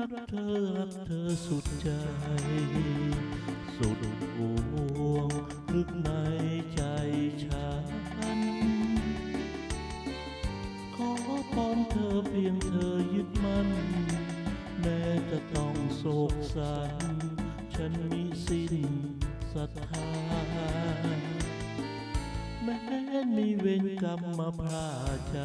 รักเธอรักเธอสุดใจ สุดห่วงลึกในใจฉัน ขอพรเธอเพียงเธอยึดมั่น แม้จะต้องโศกสัน ฉันมีสิ้นศรัทธาแม้มีเวรกรรมมาพาใจ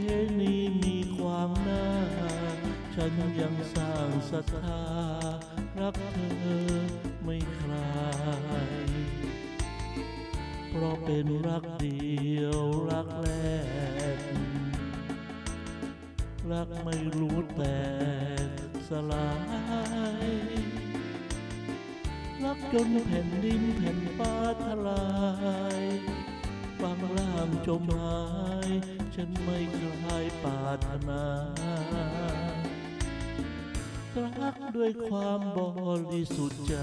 เพณีมีความน่า ฉันยังสร้างศรัทธา รักเธอไม่คลาย เพราะเป็นรักเดียวรักแรก รักไม่รู้แต่สลาย รักจนแผ่นดินแผ่นฟ้าทลาย บางล่างจมหาย ฉันไม่คลายปาถนารักด้วยความบริสุทธิ์ใจ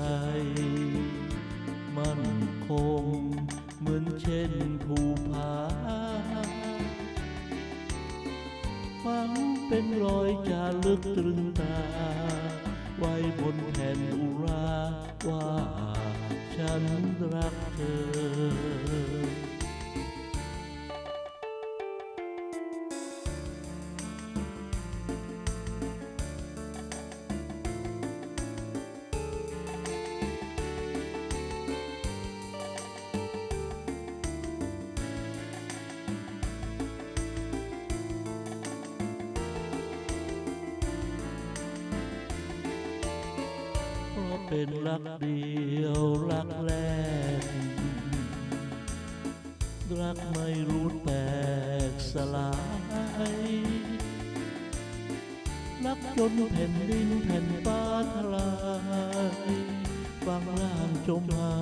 มันคงเหมือนเช่นภูผาฝังเป็นรอยจารึกตรึงตา ไว้บนแผ่นอุราว่าฉันรักเธอ เป็นรักเดียวรักแรก รักไม่รู้แตกสลาย รักจนแผ่นดินแผ่นฟ้าทลายบางล่างจมหา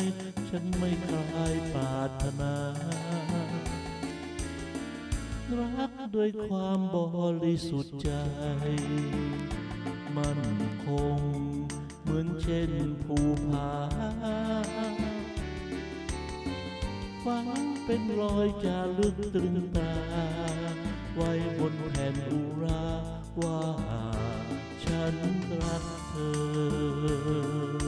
ย ฉันไม่คลายปรารถนารักด้วยความบริสุทธิ์ใจ มันคง เช่นภูผาฟังเป็นรอยจาลึกตรึงตา ไว้บนแผ่นอุราว่าฉันรักเธอ